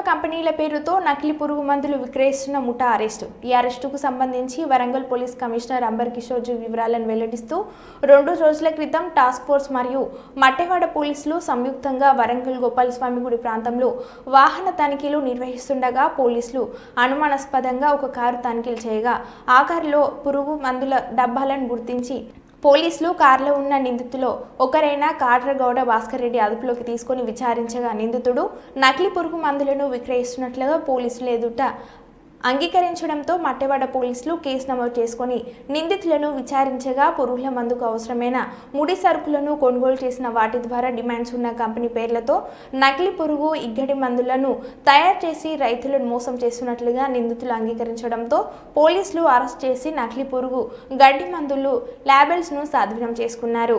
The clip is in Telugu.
కంపెనీల పేరుతో నకిలీ పురుగు మందులు విక్రయిస్తున్న ముఠా అరెస్టు. ఈ అరెస్టుకు సంబంధించి వరంగల్ పోలీస్ కమిషనర్ అంబర్ కిషోర్జీ వివరాలను వెల్లడిస్తూ రెండు రోజుల క్రితం టాస్క్ ఫోర్స్ మరియు మట్టెవాడ పోలీసులు సంయుక్తంగా వరంగల్ గోపాలస్వామి గుడి ప్రాంతంలో వాహన తనిఖీలు నిర్వహిస్తుండగా పోలీసులు అనుమానాస్పదంగా ఒక కారు తనిఖీలు చేయగా ఆ కారులో పురుగు మందుల డబ్బాలను గుర్తించి పోలీసులు కారులో ఉన్న నిందితులో ఒకరైన కాట్రగౌడ భాస్కర్ రెడ్డి అదుపులోకి తీసుకొని విచారించగా నిందితుడు నకిలీ పురుగు మందులను విక్రయిస్తున్నట్లుగా పోలీసులు ఎదుట అంగీకరించడంతో మట్టెవాడ పోలీసులు కేసు నమోదు చేసుకొని నిందితులను విచారించగా పురుగుల మందుకు అవసరమైన ముడి సరుకులను కొనుగోలు చేసిన వాటి ద్వారా డిమాండ్స్ ఉన్న కంపెనీ పేర్లతో నకిలీ పురుగు ఇగ్గడి మందులను తయారు చేసి రైతులను మోసం చేస్తున్నట్లుగా నిందితులు అంగీకరించడంతో పోలీసులు అరెస్ట్ చేసి నకిలీ పురుగు గడ్డి మందులు ల్యాబెల్స్ను స్వాధీనం చేసుకున్నారు.